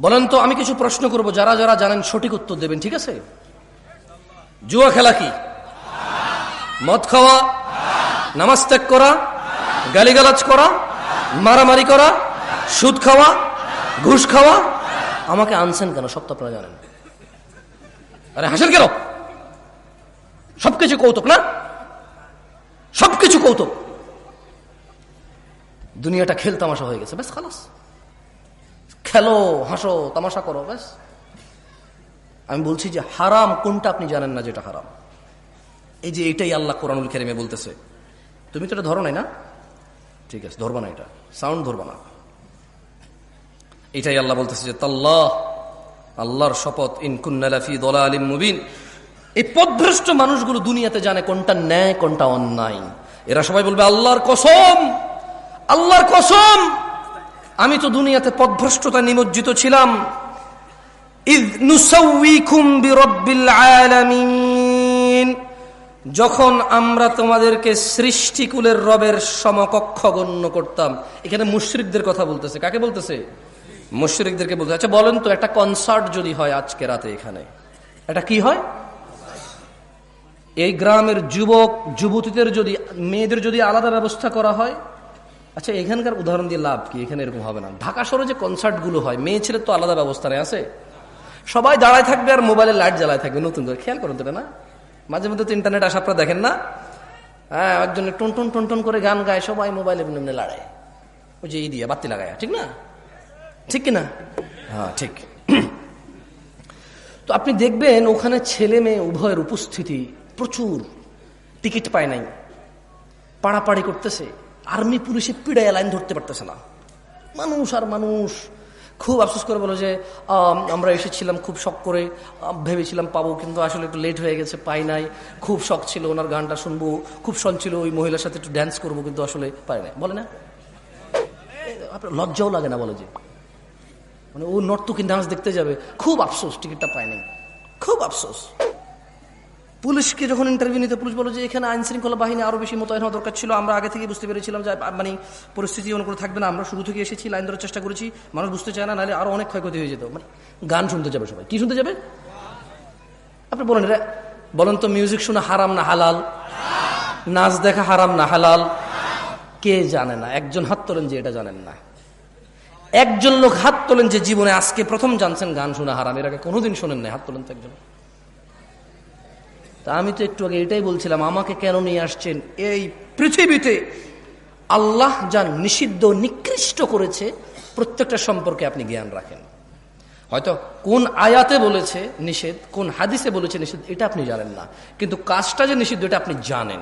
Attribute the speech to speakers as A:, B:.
A: বলেন তো, আমি কিছু প্রশ্ন করব, যারা যারা জানেন সঠিক উত্তর দেবেন, ঠিক আছে? জুয়া খেলা কি? মদ খাওয়া? নামাজ ত্যাগ করা? গালিগালাজ করা? মারামারি করা? সুদ খাওয়া? ঘুষ খাওয়া? আমাকে আনছেন কেন? সব তো আপনারা জানেন। আরে, হাসেন কেন? সবকিছু কৌতুক, না? সবকিছু কৌতুক। দুনিয়াটা খেল তামাশা হয়ে গেছে বেশ খালাস। খেলো, হাসো, তামাশা করো, ব্যাস। আমি বলছি যে হারাম কোনটা আপনি জানেন না যেটা হারাম? এই যে এটাই আল্লাহ কোরআনুল কেরিমে বলতেছে। তুমি তো এটা ধরো নাই না? ঠিক আছে, ধরবা না এটা। সাউন্ড ধরবা না। এটাই আল্লাহ বলতেছে যে, তাল্লাহ, আল্লাহর শপথ ইনকুন্নালাফি দলা আলিম মুবিন। এই পদভ্রষ্ট মানুষগুলো দুনিয়াতে জানে কোনটা ন্যায়, কোনটা অন্যায়। এরা সবাই বলবে, আল্লাহর কসম আল্লাহর কসম। আমি তো দুনিয়াতে পদভ্রষ্টতা নিমজ্জিত ছিলাম। যখন আমরা তোমাদেরকে সৃষ্টিকুলের রবের সমকক্ষ গণ্য করতাম। এখানে মুশরিকদের কথা বলতেছে। কাকে বলতেছে? মুশরিকদেরকে বলতে আচ্ছা বলেন তো, একটা কনসার্ট যদি হয় আজকে রাতে এখানে, এটা কি হয়? এই গ্রামের যুবক, যুবতীদের যদি, মেয়েদের যদি আলাদা ব্যবস্থা করা হয় আচ্ছা এখানকার উদাহরণ দিয়ে লাভ কি? এখানে এরকম হবে না। ঢাকা শহরে যে কনসার্টগুলো হয়, মেয়ে ছেলের তো আলাদা ব্যবস্থা নেই, আছে? সবাই দাঁড়ায় থাকবে আর মোবাইলে লাইট জ্বালায় থাকবে, নতুন করে। খেয়াল করুন তো না? মাঝে মধ্যে তো ইন্টারনেট আসা আপনারা দেখেন না? হ্যাঁ একজনে টন টন টন টন করে গান গায়, সবাই মোবাইলে এমনি লড়ায়। ওই যে এই দিয়ে, বাতি লাগায়, ঠিক না? ঠিক কিনা? হ্যাঁ ঠিক। তো আপনি দেখবেন ওখানে ছেলে মেয়ে উভয়ের উপস্থিতি প্রচুর। টিকিট পায় নাই। পাড়াপাড়ি করতেছে। আর্মি পুলিশে পিড়ায় লাইন ধরতে পারতেছে না। মানুষ আর মানুষ খুব আফসোস করে বলো যে আমরা এসেছিলাম খুব শখ করে ভেবেছিলাম পাবো কিন্তু আসলে একটু লেট হয়ে গেছে, পাই নাই। খুব শখ ছিল ওনার গানটা শুনব। খুব শখ ছিল ওই মহিলার সাথে একটু ড্যান্স করব কিন্তু আসলে পাই নাই। বলে না? আপনার লজ্জাও লাগে না বলে যে? মানে ও নর্তকী ডান্স দেখতে যাবে। খুব আফসোস, টিকিটটা পায় নাই। খুব আফসোস। পুলিশকে যখন ইন্টারভিউ নিতে, পুলিশ বলো যে এখানে আইন শৃঙ্খলা বাহিনী আরও বেশি মোতায়েন হওয়া দরকার ছিল। আমরা আগে থেকে বুঝতে পেরেছিলাম যে মানে পরিস্থিতি অন্য করে থাকবে না। আমরা শুরু থেকে এসেছি, লাইন ধরার চেষ্টা করেছি। মানুষ বুঝতে চায় না, নাহলে আরও অনেক ক্ষয়ক্ষতি হয়ে যেত। মানে গান শুনতে যাবে সবাই। কি শুনতে যাবে? আপনি বলেন রে, বলেন তো মিউজিক শোনা হারাম না হালাল? নাচ দেখা হারাম না হালাল? কে জানে না? একজন হাত তোলেন যে এটা জানেন না। একজন লোক হাত তোলেন যে জীবনে আজকে প্রথম জানছেন গান শোনা হারাম। এর আগে কোনোদিন শোনেন না হাত তোলেন তো একজন। তা আমি তো একটু আগে এটাই বলছিলাম, আমাকে কেন নিয়ে আসছেন? এই পৃথিবীতে আল্লাহ যা নিষিদ্ধ নিকৃষ্ট করেছে, প্রত্যেকটা সম্পর্কে আপনি জ্ঞান রাখেন। হয়তো কোন আয়াতে বলেছে নিষেধ, কোন হাদিসে বলেছে নিষেধ, এটা আপনি জানেন না। কিন্তু কাজটা যে নিষিদ্ধ, এটা আপনি জানেন।